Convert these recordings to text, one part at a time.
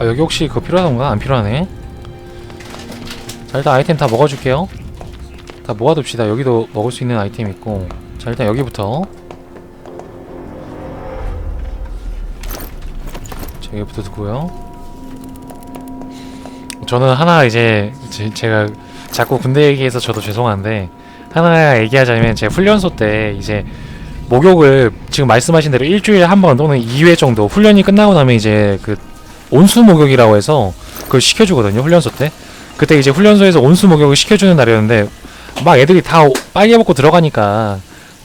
아 여기 혹시 그거 필요하던가? 안 필요하네. 자 일단 아이템 다 먹어줄게요. 다 모아둡시다. 여기도 먹을 수 있는 아이템 있고. 자 일단 여기부터. 자 여기부터 두고요. 저는 하나 이제 제, 제 가 자꾸 군대 얘기해서 저도 죄송한데 하나 얘기하자면 제 훈련소 때 이제 목욕을 지금 말씀하신 대로 일주일에 한 번 또는 2회 정도 훈련이 끝나고 나면 이제 그 온수 목욕이라고 해서 그걸 시켜주거든요 훈련소 때. 그때 이제 훈련소에서 온수 목욕을 시켜주는 날이었는데 막 애들이 다 빨개 벗고 들어가니까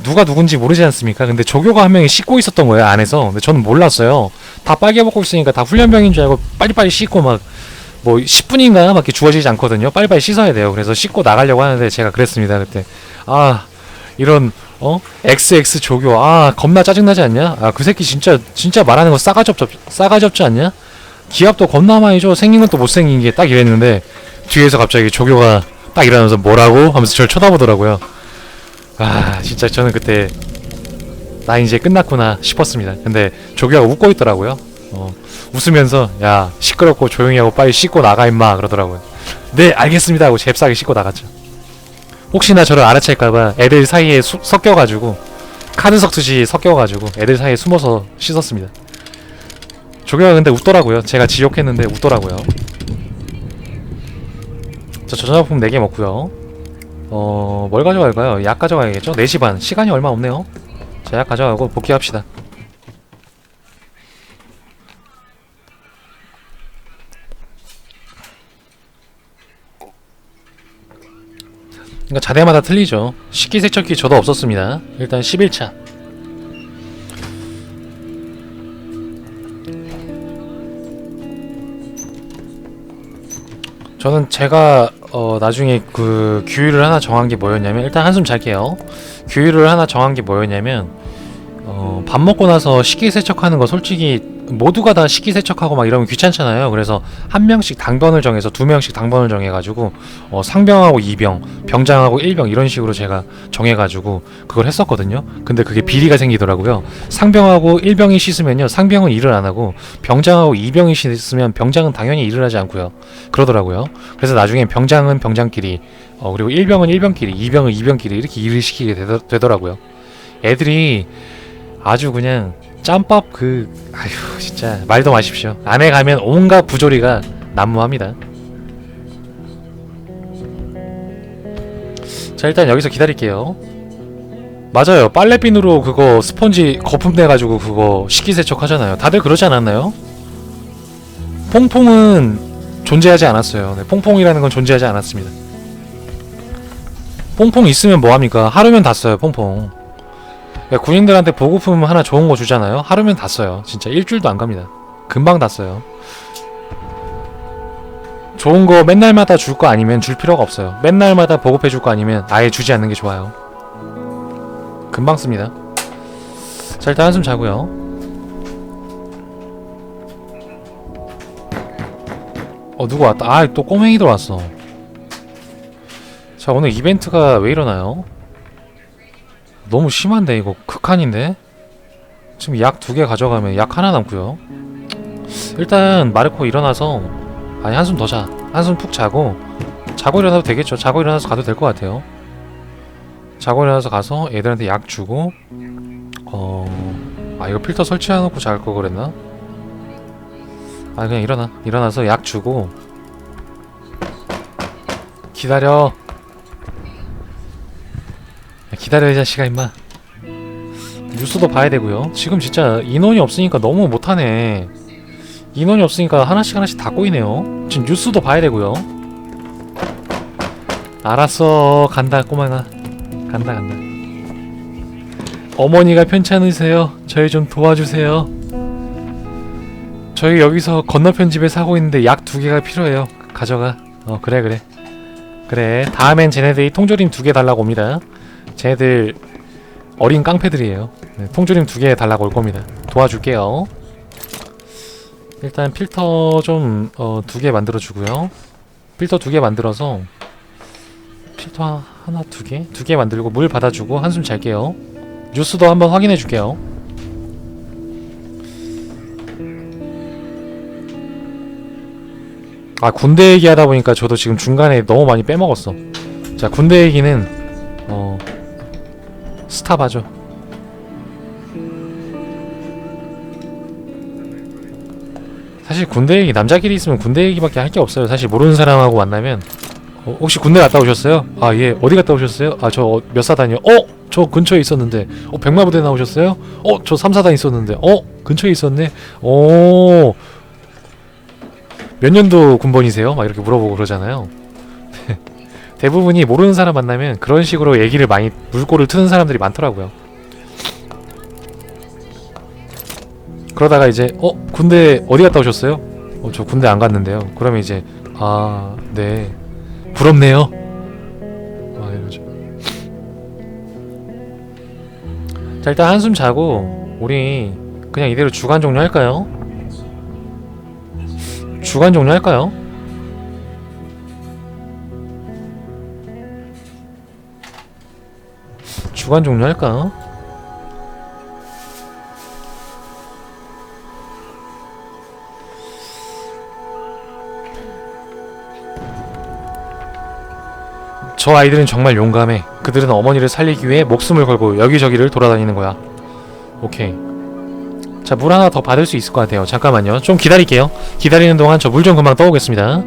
누가 누군지 모르지 않습니까? 근데 조교가 한 명이 씻고 있었던 거예요 안에서. 근데 저는 몰랐어요. 다 빨개 벗고 있으니까 다 훈련병인 줄 알고 빨리빨리 씻고 막 뭐 10분인가 밖에 주어지지 않거든요. 빨리빨리 씻어야 돼요. 그래서 씻고 나가려고 하는데 제가 그랬습니다 그때. 아 이런 어? XX 조교. 아 겁나 짜증 나지 않냐? 아 그 새끼 진짜 진짜 말하는 거 싸가지 없지 않냐 기합도 겁나 많이 줘 생긴 것도 못생긴 게 딱 이랬는데 뒤에서 갑자기 조교가 딱 일어나면서 뭐라고 하면서 저를 쳐다보더라고요. 아 진짜 저는 그때 나 이제 끝났구나 싶었습니다. 근데 조교가 웃고 있더라고요. 어, 웃으면서 야 시끄럽고 조용히 하고 빨리 씻고 나가 임마 그러더라고요. 네 알겠습니다 하고 잽싸게 씻고 나갔죠. 혹시나 저를 알아챌까봐 애들 사이에 수, 섞여가지고 카드 섞듯이 섞여가지고 애들 사이에 숨어서 씻었습니다 조교가 근데 웃더라고요. 제가 지옥했는데 웃더라고요. 저 저작품 4개 먹고요. 어... 뭘 가져갈까요? 약 가져가야겠죠? 4시 반. 시간이 얼마 없네요. 자 약 가져가고 복귀합시다. 그러니까 자대마다 틀리죠. 식기세척기 저도 없었습니다. 일단 11차 저는 제가 어 나중에 그 규율을 하나 정한 게 뭐였냐면 일단 한숨 잘게요. 규율을 하나 정한 게 뭐였냐면 어 밥 먹고 나서 식기세척하는 거 솔직히 모두가 다 식기세척하고 막 이러면 귀찮잖아요. 그래서 한 명씩 당번을 정해서 두 명씩 당번을 정해가지고 어 상병하고 2병, 병장하고 1병 이런 식으로 제가 정해가지고 그걸 했었거든요. 근데 그게 비리가 생기더라고요. 상병하고 1병이 씻으면요, 상병은 일을 안 하고 병장하고 2병이 씻으면 병장은 당연히 일을 하지 않고요. 그러더라고요. 그래서 나중에 병장은 병장끼리, 어, 그리고 1병은 1병끼리, 2병은 2병끼리 이렇게 일을 시키게 되더, 되더라고요. 애들이 아주 그냥 짬밥 그 아휴 진짜 말도 마십시오. 안에 가면 온갖 부조리가 난무합니다. 자 일단 여기서 기다릴게요. 맞아요. 빨래비누로 그거 스펀지 거품 내가지고 그거 식기세척 하잖아요. 다들 그러지 않았나요? 퐁퐁은 존재하지 않았어요. 네, 퐁퐁이라는 건 존재하지 않았습니다. 퐁퐁 있으면 뭐합니까? 하루면 다 써요, 퐁퐁. 야, 군인들한테 보급품 하나 좋은 거 주잖아요? 하루면 다 써요. 진짜 일주일도 안 갑니다. 금방 다 써요. 좋은 거 맨날마다 줄 거 아니면 줄 필요가 없어요. 맨날마다 보급해 줄 거 아니면 아예 주지 않는 게 좋아요. 금방 씁니다. 자, 일단 한숨 자고요. 어, 누구 왔다. 아, 또 꼬맹이들 왔어. 자, 오늘 이벤트가 왜 일어나요? 너무 심한데 이거 극한인데? 지금 약 두 개 가져가면 약 하나 남고요. 일단 마르코 일어나서 아니 한숨 더 자. 한숨 푹 자고 자고 일어나도 되겠죠. 자고 일어나서 가도 될 것 같아요. 자고 일어나서 가서 애들한테 약 주고 어 아 이거 필터 설치해놓고 잘 거 그랬나? 아 그냥 일어나. 일어나서 약 주고 기다려. 야, 기다려 이 자식아 임마. 뉴스도 봐야 되고요. 지금 진짜 인원이 없으니까 너무 못하네. 인원이 없으니까 하나씩 하나씩 다 꼬이네요. 지금 뉴스도 봐야 되고요. 알았어. 간다 꼬마가 간다 간다. 어머니가 편찮으세요. 저희 좀 도와주세요. 저희 여기서 건너편 집에 사고 있는데 약 두 개가 필요해요. 가져가. 어 그래 그래. 그래. 다음엔 쟤네들이 통조림 두 개 달라고 옵니다 쟤네들 어린 깡패들이에요. 네, 통조림 두 개 달라고 올 겁니다. 도와줄게요. 일단 필터 좀 어, 두개 만들어 주고요. 필터 두 개 만들어서 필터 하나 두 개? 두 개 만들고 물 받아주고 한숨 잘게요. 뉴스도 한번 확인해 줄게요. 아 군대 얘기하다 보니까 저도 지금 중간에 너무 많이 빼먹었어. 자 군대 얘기는 어 스탑하죠. 사실 군대 얘기 남자끼리 있으면 군대 얘기밖에 할 게 없어요. 사실 모르는 사람하고 만나면 어, 혹시 군대 갔다 오셨어요? 아 예 어디 갔다 오셨어요? 아 저 몇 사단이요? 어? 저 근처에 있었는데 어 백마부대 나오셨어요? 어저 삼사단 있었는데 어 근처에 있었네 오 몇 년도 군번이세요? 막 이렇게 물어보고 그러잖아요. 대부분이 모르는 사람 만나면 그런 식으로 얘기를 많이 물꼬를 트는 사람들이 많더라고요. 그러다가 이제 어 군대 어디 갔다 오셨어요? 어 저 군대 안 갔는데요. 그러면 이제 아 네 부럽네요. 아 이러죠. 자 일단 한숨 자고 우리 그냥 이대로 주간 종료할까요? 주간 종료할까요? 주간 종료할까? 저 아이들은 정말 용감해. 그들은 어머니를 살리기 위해 목숨을 걸고 여기저기를 돌아다니는 거야. 오케이. 자, 물 하나 더 받을 수 있을 것 같아요. 잠깐만요. 좀 기다릴게요. 기다리는 동안 저 물 좀 금방 떠오겠습니다.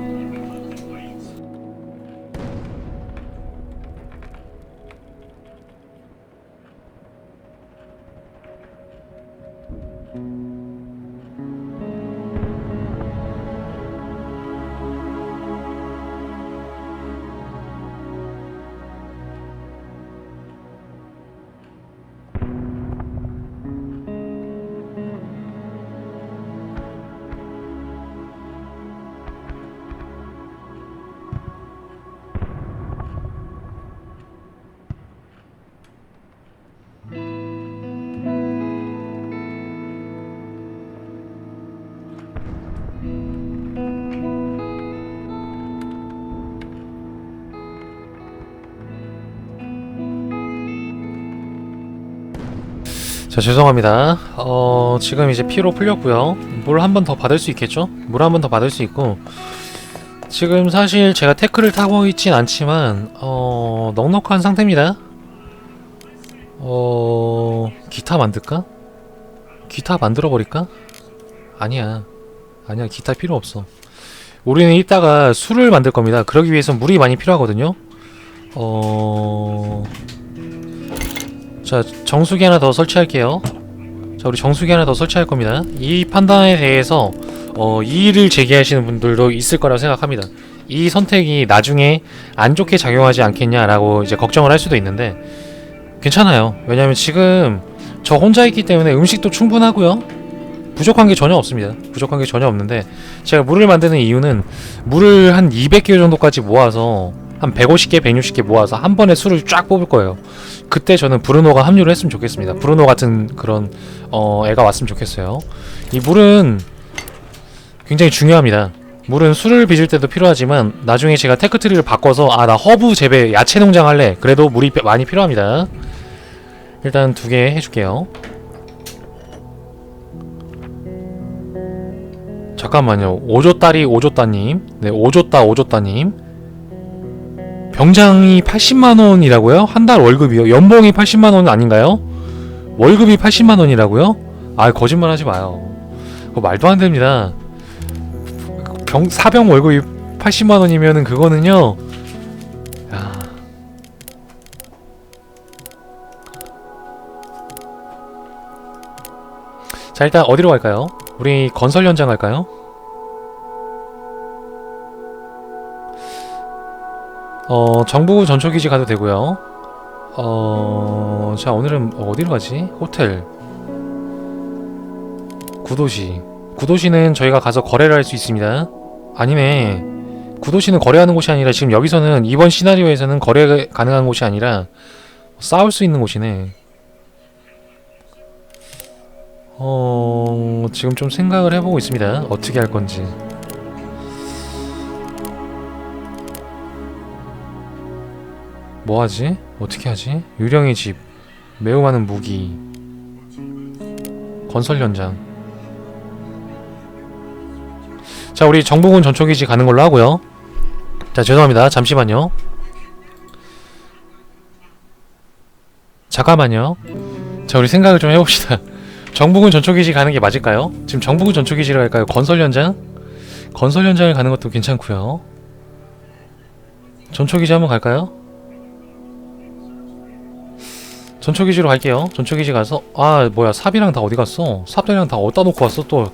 자 죄송합니다. 어 지금 이제 피로 풀렸고요. 물 한 번 더 받을 수 있겠죠? 물 한 번 더 받을 수 있고. 지금 사실 제가 태클을 타고 있진 않지만 어 넉넉한 상태입니다. 어 기타 만들까? 기타 만들어 버릴까? 아니야. 아니야 기타 필요 없어. 우리는 이따가 술을 만들 겁니다. 그러기 위해선 물이 많이 필요하거든요. 어... 자 정수기 하나 더 설치할게요. 자 우리 정수기 하나 더 설치할 겁니다. 이 판단에 대해서 어, 이의를 제기하시는 분들도 있을 거라고 생각합니다. 이 선택이 나중에 안 좋게 작용하지 않겠냐라고 이제 걱정을 할 수도 있는데 괜찮아요. 왜냐면 지금 저 혼자 있기 때문에 음식도 충분하고요. 부족한 게 전혀 없습니다. 부족한 게 전혀 없는데 제가 물을 만드는 이유는 물을 한 200개 정도까지 모아서 한 150개, 160개 모아서 한 번에 술을 쫙 뽑을 거예요. 그때 저는 브루노가 합류를 했으면 좋겠습니다. 브루노 같은 그런 어, 애가 왔으면 좋겠어요. 이 물은 굉장히 중요합니다. 물은 술을 빚을 때도 필요하지만 나중에 제가 테크트리를 바꿔서 아 나 허브 재배 야채 농장 할래. 그래도 물이 뼈- 많이 필요합니다. 일단 두 개 해줄게요. 잠깐만요. 오조따리 오조따님, 네 오조따 오조따님. 병장이 80만 원이라고요? 한 달 월급이요? 연봉이 80만 원 아닌가요? 월급이 80만 원이라고요? 아 거짓말 하지 마요. 그거 말도 안 됩니다. 병 사병 월급이 80만 원이면은 그거는요. 야. 자 일단 어디로 갈까요? 우리 건설 현장 갈까요? 어 정부 전초기지 가도 되고요. 어, 자 오늘은 어디로 가지? 호텔. 구도시. 구도시는 저희가 가서 거래를 할 수 있습니다. 아니네. 구도시는 거래하는 곳이 아니라 지금 여기서는 이번 시나리오에서는 거래 가능한 곳이 아니라 싸울 수 있는 곳이네. 어, 지금 좀 생각을 해보고 있습니다. 어떻게 할 건지. 뭐 하지? 어떻게 하지? 유령의 집, 매우 많은 무기, 건설 현장. 자 우리 정부군 전초기지 가는 걸로 하고요 자 죄송합니다 잠시만요 잠깐만요 자 우리 생각을 좀 해봅시다 정부군 전초기지 가는 게 맞을까요? 지금 정부군 전초기지로 할까요? 건설 현장? 건설 현장을 가는 것도 괜찮고요 전초기지 한번 갈까요? 전초기지로 갈게요. 전초기지 가서 아 뭐야 삽이랑 다 어디 갔어? 삽들이랑 다 어디다 놓고 왔어 또?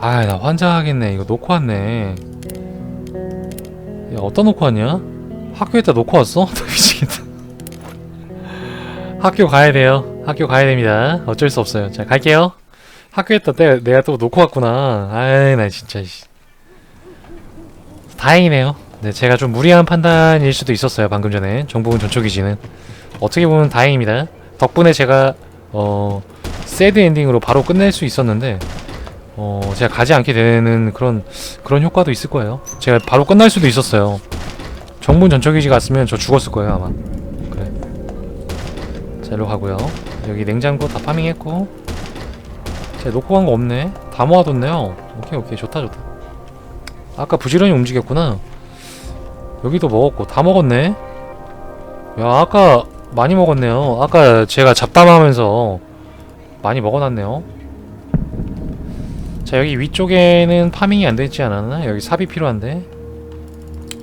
아 나 환장하겠네. 이거 놓고 왔네. 야 어디다 놓고 왔냐? 학교에다 놓고 왔어? 나 미치겠다. 학교 가야 돼요. 학교 가야 됩니다. 어쩔 수 없어요. 자 갈게요. 학교에다 내가, 내가 또 놓고 왔구나. 아이 나 진짜 씨. 다행이네요. 네 제가 좀 무리한 판단일 수도 있었어요 방금 전에. 정보군 전초기지는 어떻게 보면 다행입니다. 덕분에 제가 어 새드 엔딩으로 바로 끝낼 수 있었는데 어 제가 가지 않게 되는 그런 그런 효과도 있을 거예요. 제가 바로 끝날 수도 있었어요. 정문 전초기지 갔으면 저 죽었을 거예요 아마. 그래. 자 일로 가고요. 여기 냉장고 다 파밍했고. 제가 놓고 간 거 없네. 다 모아뒀네요. 오케이 오케이. 좋다 좋다. 아까 부지런히 움직였구나. 여기도 먹었고 다 먹었네. 야 아까 많이 먹었네요. 아까 제가 잡담하면서 많이 먹어놨네요. 자 여기 위쪽에는 파밍이 안 되지 않았나? 여기 삽이 필요한데.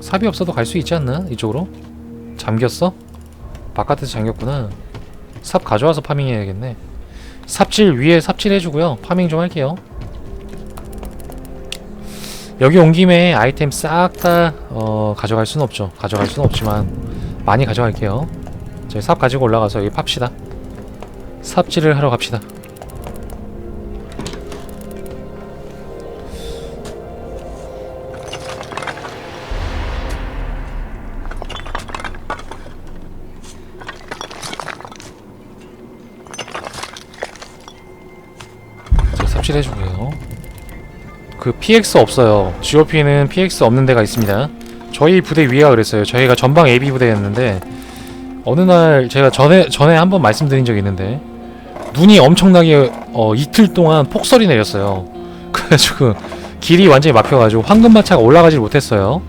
삽이 없어도 갈 수 있지 않나? 이쪽으로? 잠겼어? 바깥에서 잠겼구나. 삽 가져와서 파밍해야겠네. 삽질 위에 삽질 해주고요. 파밍 좀 할게요. 여기 온 김에 아이템 싹다 어, 가져갈 수는 없죠. 가져갈 수는 없지만 많이 가져갈게요 저희 삽 가지고 올라가서 여기 팝시다. 삽질을 하러 갑시다. 자, 삽질해주고요. 그 PX 없어요. GOP는 PX 없는 데가 있습니다. 저희 부대 위가 그랬어요. 저희가 전방 AB 부대였는데 어느 날 제가 전에 전에 한번 말씀드린 적이 있는데 눈이 엄청나게 어, 이틀 동안 폭설이 내렸어요. 그래가지고 길이 완전히 막혀가지고 황금마차가 올라가질 못했어요.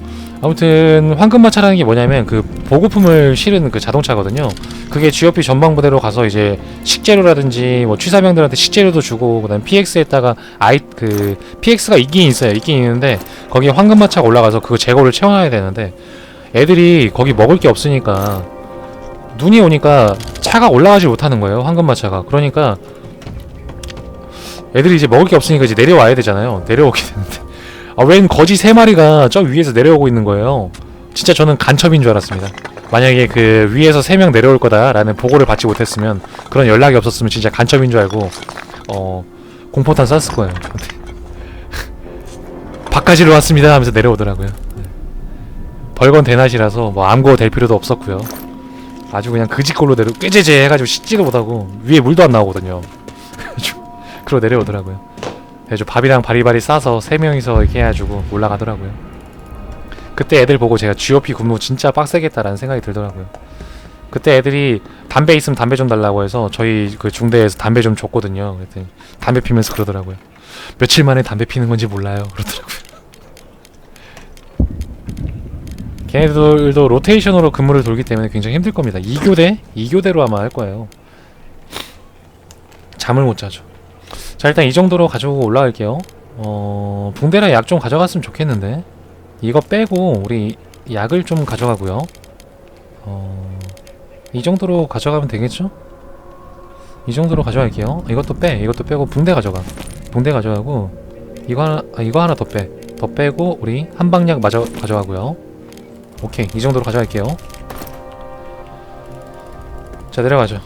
아무튼 황금마차라는 게 뭐냐면 그 보급품을 실은 그 자동차거든요. 그게 GOP 전방 부대로 가서 이제 식재료라든지 뭐 취사병들한테 식재료도 주고 그다음 PX에다가 아이 그 PX가 있긴 있어요. 있긴 있는데 거기에 황금마차가 올라가서 그거 재고를 채워놔야 되는데 애들이 거기 먹을 게 없으니까 눈이 오니까 차가 올라가지 못하는 거예요 황금마차가. 그러니까 애들이 이제 먹을 게 없으니까 이제 내려와야 되잖아요. 내려오게 되는데. 아 웬 거지 세 마리가 저 위에서 내려오고 있는 거예요. 진짜 저는 간첩인 줄 알았습니다. 만약에 그 위에서 세 명 내려올 거다라는 보고를 받지 못했으면 그런 연락이 없었으면 진짜 간첩인 줄 알고 어 공포탄 쐈을 거예요. 바깥으로 왔습니다 하면서 내려오더라고요. 네. 벌건 대낮이라서 뭐 암고 될 필요도 없었고요 아주 그냥 그지꼴로 내려 꾀제제 해가지고 씻지도 못하고 위에 물도 안 나오거든요. 그래가지고 그러 내려오더라고요. 그래서 밥이랑 바리바리 싸서 세 명이서 이렇게 해가지고 올라가더라고요. 그때 애들 보고 제가 GOP 근무 진짜 빡세겠다라는 생각이 들더라고요. 그때 애들이 담배 있으면 담배 좀 달라고 해서 저희 그 중대에서 담배 좀 줬거든요. 그랬더니 담배 피면서 그러더라고요. 며칠 만에 담배 피는 건지 몰라요. 그러더라고요. 걔네들도 로테이션으로 근무를 돌기 때문에 굉장히 힘들 겁니다. 2교대? 2교대로 아마 할 거예요. 잠을 못 자죠. 자, 일단 이 정도로 가지고 올라갈게요. 어, 붕대랑 약 좀 가져갔으면 좋겠는데. 이거 빼고 우리 약을 좀 가져가고요. 어, 이 정도로 가져가면 되겠죠? 이 정도로 가져갈게요. 이것도 빼. 이것도 빼고 붕대 가져가. 붕대 가져가고 이거 하나 아, 이거 하나 더 빼. 더 빼고 우리 한방약 마저 가져가고요. 오케이 이 정도로 가져갈게요. 자 내려가죠.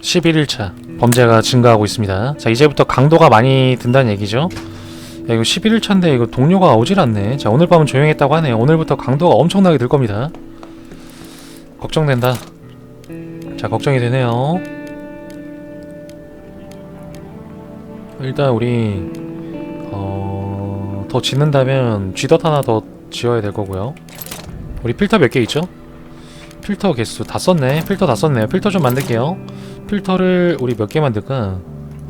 (11일차) 범죄가 증가하고 있습니다. 자 이제부터 강도가 많이 든다는 얘기죠. 야 이거 11일차인데 이거 동료가 오질 않네. 자 오늘 밤은 조용했다고 하네요. 오늘부터 강도가 엄청나게 들 겁니다. 걱정된다 자 걱정이 되네요 일단 우리 어... 더 짓는다면 쥐덫 하나 더 지어야 될 거고요 우리 필터 몇 개 있죠? 필터 개수 다 썼네. 필터 다 썼네요. 필터 좀 만들게요. 필터를 우리 몇 개 만들까?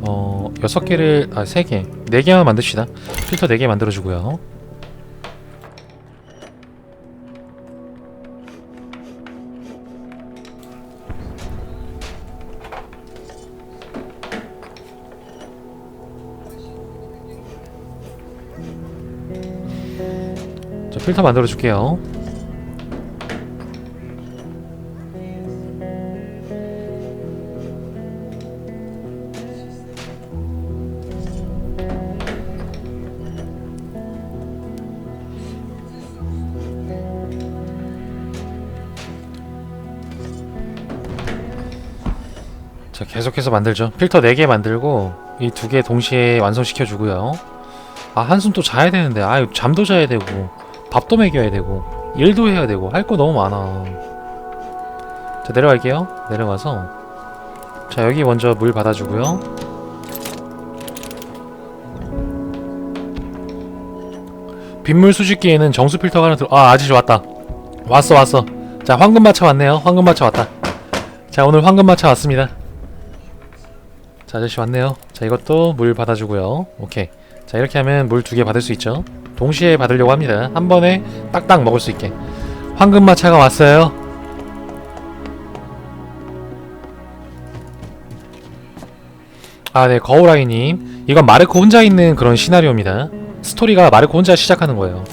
어, 여섯 개를 아, 세 개. 네 개만 만듭시다. 필터 네개 만들어 주고요. 필터 만들어 줄게요. 자, 계속해서 만들죠. 필터 4개 만들고 이 두 개 동시에 완성시켜 주고요. 아, 한숨 또 자야 되는데. 아, 잠도 자야 되고 밥도 먹여야 되고 일도 해야 되고 할 거 너무 많아. 자, 내려갈게요. 내려가서 자, 여기 먼저 물 받아 주고요. 빗물 수집기에는 정수 필터가 하나 들어. 아, 아저씨 왔다. 왔어, 왔어. 자, 황금마차 왔네요. 황금마차 왔다. 자, 오늘 황금마차 왔습니다. 자, 아저씨 왔네요. 자, 이것도 물 받아주고요. 오케이. 자, 이렇게 하면 물 두 개 받을 수 있죠. 동시에 받으려고 합니다. 한 번에 딱딱 먹을 수 있게. 황금마차가 왔어요. 아, 네, 거울아이님. 이건 마르코 혼자 있는 그런 시나리오입니다. 스토리가 마르코 혼자 시작하는 거예요.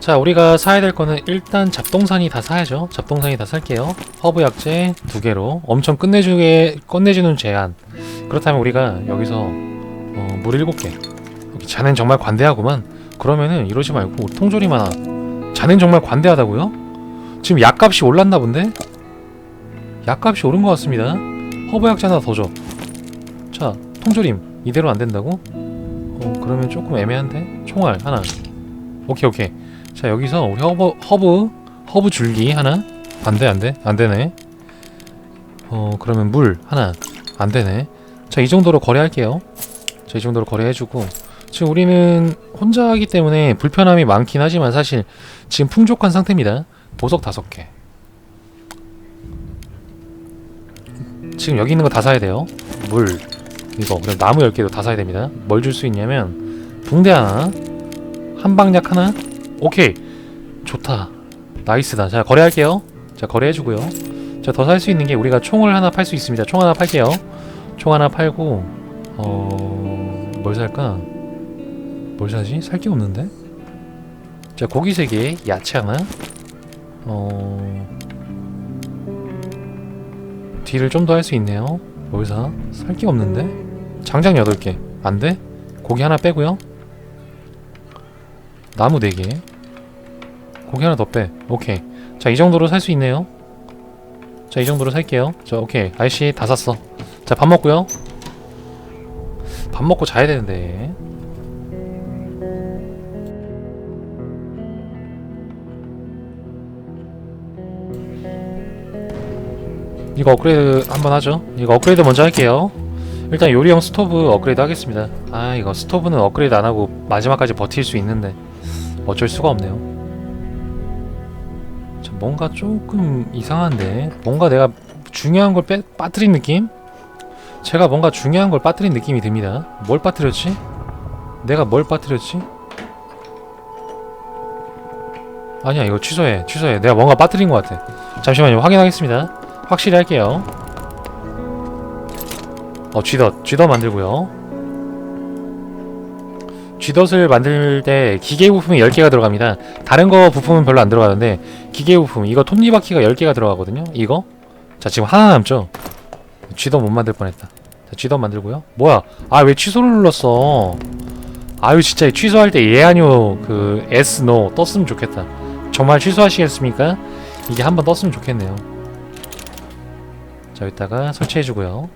자, 우리가 사야 될 거는 일단 잡동사니 다 사야죠. 잡동사니 다 살게요. 허브 약재 두 개로 엄청 끝내주게 끝내주는 제한. 그렇다면 우리가 여기서 어, 물 일곱 개. 자넨 정말 관대하구만. 그러면은 이러지 말고 통조림 하나. 자넨 정말 관대하다고요? 지금 약값이 올랐나 본데? 약값이 오른 것 같습니다. 허브 약재 하나 더 줘. 자, 통조림 이대로 안 된다고? 어, 그러면 조금 애매한데? 총알 하나. 오케이 오케이. 자 여기서 우리 허브 허브 허브 줄기 하나 안 돼 안 돼 안 되네 어 그러면 물 하나 안 되네 자 이 정도로 거래할게요 자 이 정도로 거래해주고 지금 우리는 혼자 하기 때문에 불편함이 많긴 하지만 사실 지금 풍족한 상태입니다. 보석 다섯 개. 지금 여기 있는 거 다 사야 돼요. 물 이거 그리고 나무 10개도 다 사야 됩니다. 뭘 줄 수 있냐면 붕대 하나 한방약 하나? 오케이. 좋다. 나이스다. 자 거래할게요. 자 거래해주고요. 자 더 살 수 있는 게 우리가 총을 하나 팔 수 있습니다. 총 하나 팔게요. 총 하나 팔고 어 뭘 살까 뭘 사지 살 게 없는데 자 고기 3개 야채 하나 어 딜을 좀 더 할 수 있네요 뭘 사? 살 게 없는데 장작 8개 안돼? 고기 하나 빼고요 나무 4개 고기 하나 더 빼. 오케이. 자, 이 정도로 살 수 있네요. 자, 이 정도로 살게요. 자, 오케이. 아이씨, 다 샀어. 자, 밥 먹고요. 밥 먹고 자야 되는데. 이거 업그레이드 한번 하죠. 이거 업그레이드 먼저 할게요. 일단 요리형 스토브 업그레이드 하겠습니다. 아, 이거 스토브는 업그레이드 안 하고 마지막까지 버틸 수 있는데 어쩔 수가 없네요. 저 뭔가 조금 이상한데 뭔가 내가 중요한 걸 빼, 빠뜨린 느낌? 제가 뭔가 중요한 걸 빠뜨린 느낌이 듭니다 뭘 빠뜨렸지? 내가 뭘 빠뜨렸지? 아니야 이거 취소해 취소해 내가 뭔가 빠뜨린 것 같아 잠시만요 확인하겠습니다 확실히 할게요 어 쥐덫 쥐덫 만들고요 쥐덫을 만들 때 기계 부품이 10개가 들어갑니다. 다른 거 부품은 별로 안 들어가는데 기계 부품 이거 톱니바퀴가 10개가 들어가거든요. 이거 자 지금 하나 남죠. 쥐덫 못 만들 뻔했다. 자 쥐덫 만들고요. 뭐야? 아 왜 취소를 눌렀어? 아유 진짜 취소할 때 예 아니요 그 S NO 떴으면 좋겠다. 정말 취소하시겠습니까? 이게 한번 떴으면 좋겠네요. 자 여기다가 설치해주고요.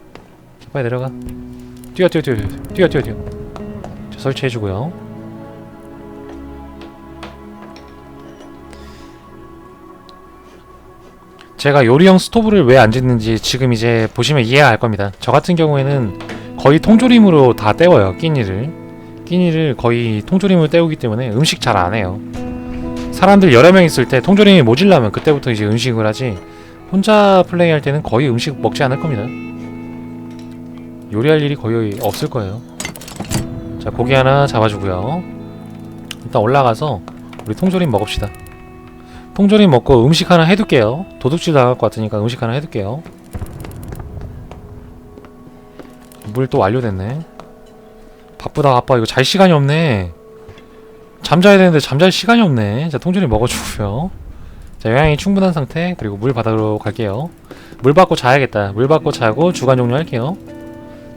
자, 빨리 내려가. 뛰어 뛰어 뛰어 뛰어 뛰어 뛰어. 자, 설치해주고요. 제가 요리형 스토브를 왜 안 짓는지 지금 이제 보시면 이해할 겁니다. 저 같은 경우에는 거의 통조림으로 다 때워요. 끼니를. 끼니를 거의 통조림으로 때우기 때문에 음식 잘 안 해요. 사람들 여러 명 있을 때 통조림이 모질라면 그때부터 이제 음식을 하지 혼자 플레이할 때는 거의 음식 먹지 않을 겁니다. 요리할 일이 거의 없을 거예요. 자 고기 하나 잡아주고요. 일단 올라가서 우리 통조림 먹읍시다. 통조림 먹고 음식 하나 해둘게요. 도둑질 당할 것 같으니까 음식 하나 해둘게요. 물 또 완료됐네. 바쁘다 바빠 이거 잘 시간이 없네. 잠자야 되는데 잠잘 시간이 없네. 자 통조림 먹어주고요. 자 영양이 충분한 상태 그리고 물 받으러 갈게요. 물 받고 자야겠다. 물 받고 자고 주간 종료 할게요.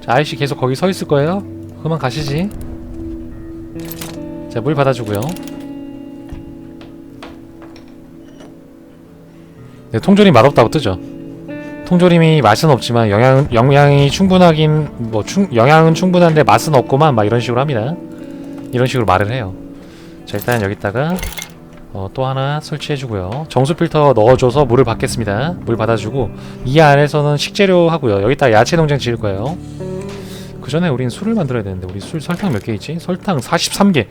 자 아이씨 계속 거기 서 있을 거예요. 그만 가시지. 자 물 받아주고요. 네, 통조림 맛없다고 뜨죠. 통조림이 맛은 없지만 영양 영양이 충분하긴 뭐 충, 영양은 충분한데 맛은 없고만 막 이런 식으로 합니다. 이런 식으로 말을 해요. 자 일단 여기다가 어, 또 하나 설치해주고요. 정수 필터 넣어줘서 물을 받겠습니다. 물 받아주고 이 안에서는 식재료 하고요. 여기다 야채 농장 지을 거예요. 그 전에 우린 술을 만들어야 되는데 우리 술 설탕 몇 개 있지? 설탕 43개.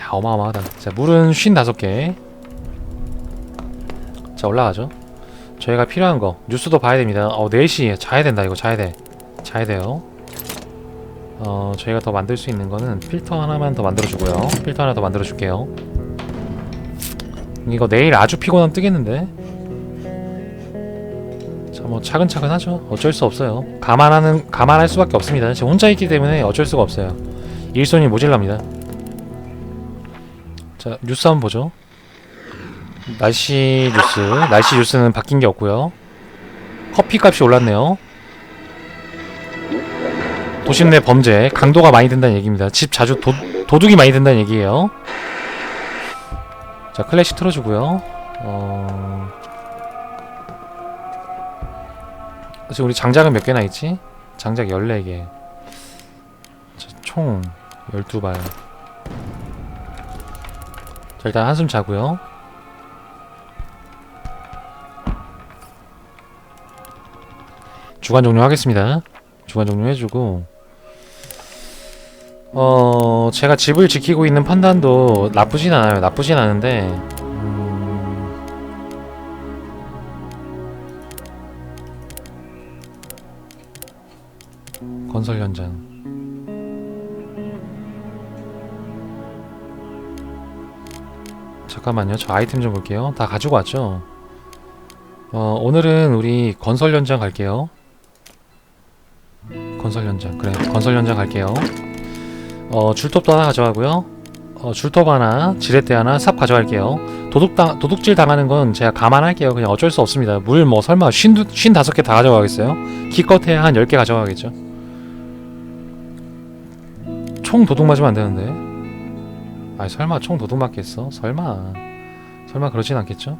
야 어마어마하다. 자 물은 55개. 자 올라가죠. 저희가 필요한 거 뉴스도 봐야 됩니다. 어 4시 자야 된다 이거 자야 돼. 자야 돼요. 어 저희가 더 만들 수 있는 거는 필터 하나만 더 만들어 주고요. 필터 하나 더 만들어 줄게요. 이거 내일 아주 피곤하면 뜨겠는데. 자 뭐 차근차근 하죠. 어쩔 수 없어요. 감안하는 감안할 수밖에 없습니다. 제가 혼자 있기 때문에 어쩔 수가 없어요. 일손이 모질랍니다. 자 뉴스 한번 보죠. 날씨 뉴스 날씨 뉴스는 바뀐 게 없고요 커피 값이 올랐네요 도심 내 범죄 강도가 많이 든다는 얘기입니다 집 자주 도, 도둑이 많이 든다는 얘기예요 자 클래식 틀어주고요. 어... 지금 우리 장작은 몇 개나 있지? 장작 14개. 자, 총 12발. 자 일단 한숨 자고요. 주간 종료 하겠습니다. 주간 종료 해주고 어 제가 집을 지키고 있는 판단도 나쁘진 않아요. 나쁘진 않은데 음... 건설 현장 잠깐만요. 저 아이템 좀 볼게요. 다 가지고 왔죠? 어, 오늘은 우리 건설 현장 갈게요. 건설 현장 그래 건설 현장 갈게요 어 줄톱도 하나 가져가고요. 어 줄톱 하나 지렛대 하나 삽 가져갈게요. 도둑 당 도둑질 당하는 건 제가 감안할게요. 그냥 어쩔 수 없습니다. 물 뭐 설마 쉰, 쉰 다섯 개 다 가져가겠어요? 기껏해야 한 10개 가져가겠죠? 총 도둑 맞으면 안 되는데. 아이 설마 총 도둑 맞겠어? 설마. 설마 그러진 않겠죠?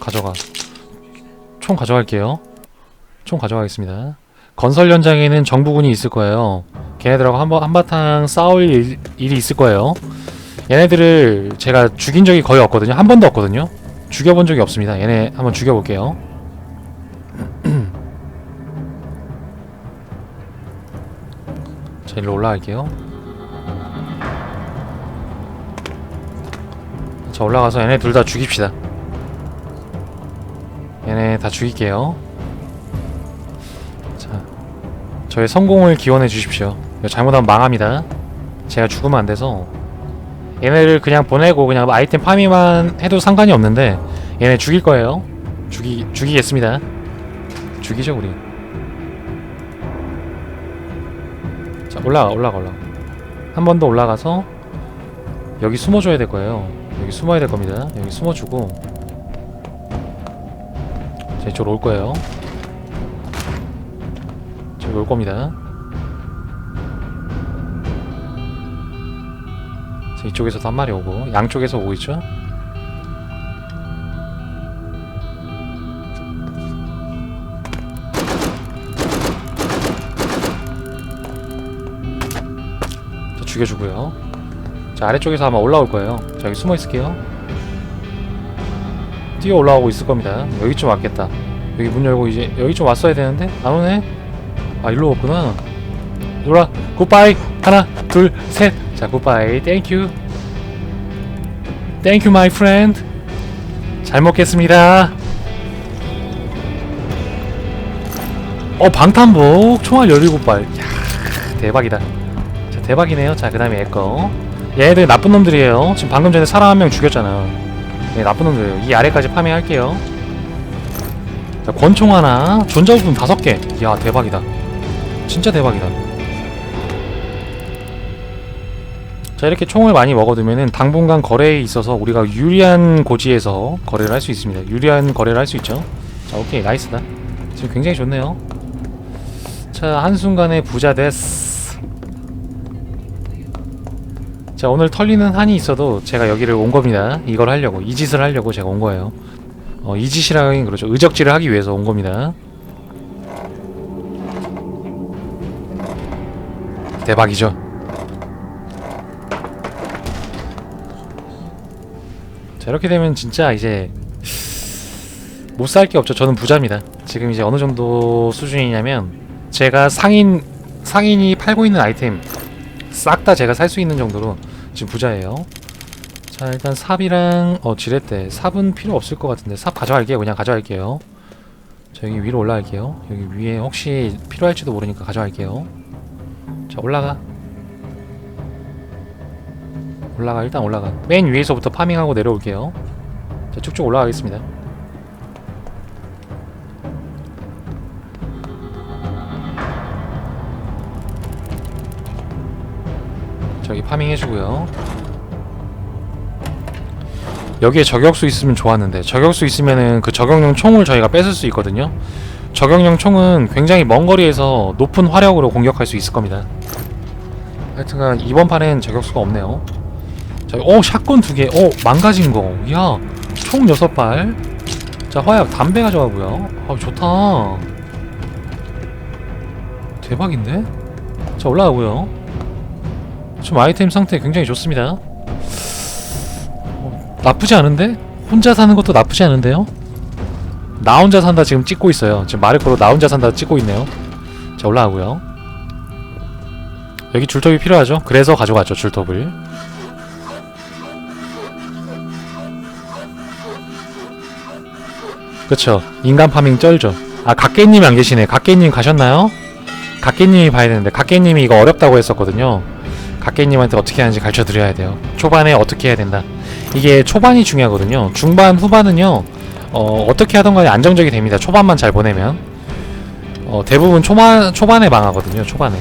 가져가. 총 가져갈게요. 총 가져가겠습니다. 건설 현장에는 정부군이 있을 거예요. 걔네들하고 한번 한바탕 싸울 일, 일이 있을 거예요. 얘네들을 제가 죽인 적이 거의 없거든요. 한 번도 없거든요. 죽여본 적이 없습니다. 얘네 한번 죽여볼게요. 자, 일로 올라갈게요. 자, 올라가서 얘네 둘 다 죽입시다. 얘네 다 죽일게요. 저의 성공을 기원해 주십시오. 잘못하면 망합니다. 제가 죽으면 안 돼서 얘네를 그냥 보내고 그냥 아이템 파밍만 해도 상관이 없는데 얘네 죽일 거예요. 죽이 죽이겠습니다. 죽이죠 우리. 자 올라가 올라가 올라가. 한번 더 올라가서 여기 숨어줘야 될 거예요. 여기 숨어야 될 겁니다. 여기 숨어주고 자, 이쪽으로 올 거예요. 올 겁니다. 자, 이쪽에서도 한 마리 오고, 양쪽에서 오고 있죠? 자, 죽여주고요. 자, 아래쪽에서 아마 올라올 거예요. 자, 여기 숨어 있을게요. 뛰어 올라오고 있을 겁니다. 여기 좀 왔겠다. 여기 문 열고 이제 여기 좀 왔어야 되는데 안 오네. 아 일로 왔구나. 놀아. 굿바이. 하나 둘셋. 자 굿바이. 땡큐 땡큐 마이 프렌드 잘 먹겠습니다. 어 방탄복. 총알 17발 야 대박이다. 자 대박이네요. 자 그 다음에 얘거 얘네들 나쁜 놈들이에요. 지금 방금 전에 사람 한 명 죽였잖아. 네 나쁜 놈들이에요. 이 아래까지 파밍할게요. 자 권총 하나. 존자부품 다섯 개야 대박이다 진짜 대박이다. 자 이렇게 총을 많이 먹어두면은 당분간 거래에 있어서 우리가 유리한 고지에서 거래를 할 수 있습니다. 유리한 거래를 할 수 있죠? 자 오케이. 나이스다. 지금 굉장히 좋네요. 자 한순간에 부자 데스 자 오늘 털리는 한이 있어도 제가 여기를 온 겁니다. 이걸 하려고 이 짓을 하려고 제가 온 거예요. 어, 이 짓이라긴 그렇죠. 의적질을 하기 위해서 온 겁니다 대박이죠. 자 이렇게 되면 진짜 이제 못 살 게 없죠. 저는 부자입니다. 지금 이제 어느 정도 수준이냐면 제가 상인 상인이 팔고 있는 아이템 싹 다 제가 살 수 있는 정도로 지금 부자예요. 자 일단 삽이랑 어 지렛대. 삽은 필요 없을 것 같은데 삽 가져갈게요. 그냥 가져갈게요. 자 여기 위로 올라갈게요. 여기 위에 혹시 필요할지도 모르니까 가져갈게요 자 올라가. 올라가 일단 올라가. 맨 위에서부터 파밍하고 내려올게요. 자 쭉쭉 올라가겠습니다. 저기 파밍 해주고요. 여기에 저격수 있으면 좋았는데 저격수 있으면은 그 저격용 총을 저희가 뺏을 수 있거든요. 저격용 총은 굉장히 먼 거리에서 높은 화력으로 공격할 수 있을 겁니다 하여튼간 이번 판엔 저격수가 없네요 자, 어 샷건 두 개, 어 망가진 거, 야, 총 여섯 발. 자 화약 담배 가져가고요. 아 좋다. 대박인데? 자 올라가고요. 지금 아이템 상태 굉장히 좋습니다. 어, 나쁘지 않은데? 혼자 사는 것도 나쁘지 않은데요? 나 혼자 산다 지금 찍고 있어요. 지금 마르코로 나 혼자 산다 찍고 있네요. 자 올라가고요. 여기 줄톱이 필요하죠? 그래서 가져갔죠 줄톱을. 그쵸. 인간 파밍 쩔죠. 아 각개님이 안 계시네. 각개님 가셨나요? 각개님이 봐야 되는데 각개님이 이거 어렵다고 했었거든요. 각개님한테 어떻게 하는지 가르쳐 드려야 돼요. 초반에 어떻게 해야 된다. 이게 초반이 중요하거든요. 중반 후반은요 어, 어떻게 하던 간에 안정적이 됩니다. 초반만 잘 보내면. 어, 대부분 초반, 초반에 망하거든요 초반에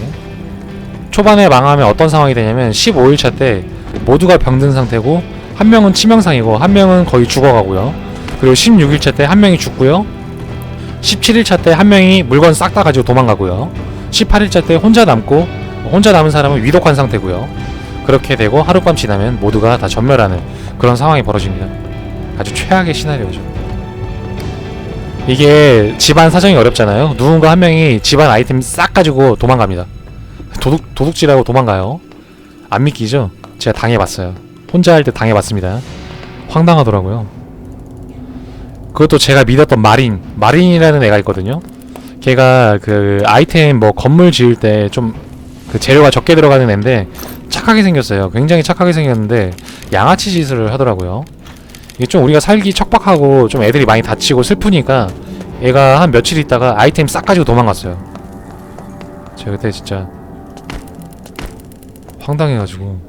초반에 망하면 어떤 상황이 되냐면 15일차 때 모두가 병든 상태고 한 명은 치명상이고 한 명은 거의 죽어가고요 그리고 16일차 때 한 명이 죽고요. 17일차 때 한 명이 물건 싹 다 가지고 도망가고요. 18일차 때 혼자 남고 혼자 남은 사람은 위독한 상태고요. 그렇게 되고 하룻밤 지나면 모두가 다 전멸하는 그런 상황이 벌어집니다. 아주 최악의 시나리오죠. 이게 집안 사정이 어렵잖아요. 누군가 한 명이 집안 아이템 싹 가지고 도망갑니다. 도둑 도둑질하고 도망가요. 안 믿기죠? 제가 당해봤어요. 혼자 할 때 당해봤습니다. 황당하더라고요. 그것도 제가 믿었던 마린 마린이라는 애가 있거든요 걔가 그 아이템 뭐 건물 지을 때 좀 그 재료가 적게 들어가는 애인데 착하게 생겼어요 굉장히 착하게 생겼는데 양아치 짓을 하더라고요 이게 좀 우리가 살기 척박하고 좀 애들이 많이 다치고 슬프니까 얘가 한 며칠 있다가 아이템 싹 가지고 도망갔어요 제가 그때 진짜 황당해가지고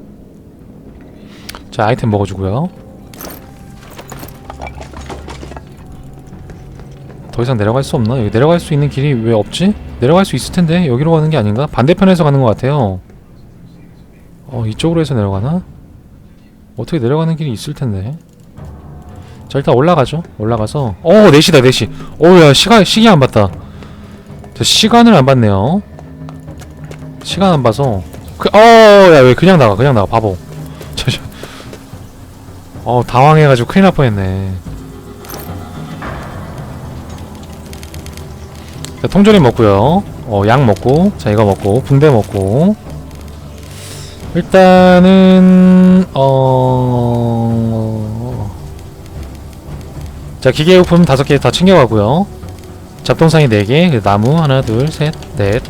자 아이템 먹어주고요 더 이상 내려갈 수 없나? 여기 내려갈 수 있는 길이 왜 없지? 내려갈 수 있을 텐데 여기로 가는 게 아닌가? 반대편에서 가는 것 같아요. 어 이쪽으로 해서 내려가나? 어떻게 내려가는 길이 있을 텐데. 자 일단 올라가죠. 올라가서 어 4시다 4시. 어야 시간 시기 안 봤다. 저 시간을 안 봤네요. 시간 안 봐서 그, 어 야 왜 그냥 나가 그냥 나가 바보. 저, 저. 어 당황해가지고 큰일 날 뻔했네. 자, 통조림 먹고요. 어, 약 먹고, 자 이거 먹고, 붕대 먹고. 일단은 어, 자 기계용품 다섯 개 다 챙겨가고요. 잡동사니 네 개, 나무 하나, 둘, 셋, 넷,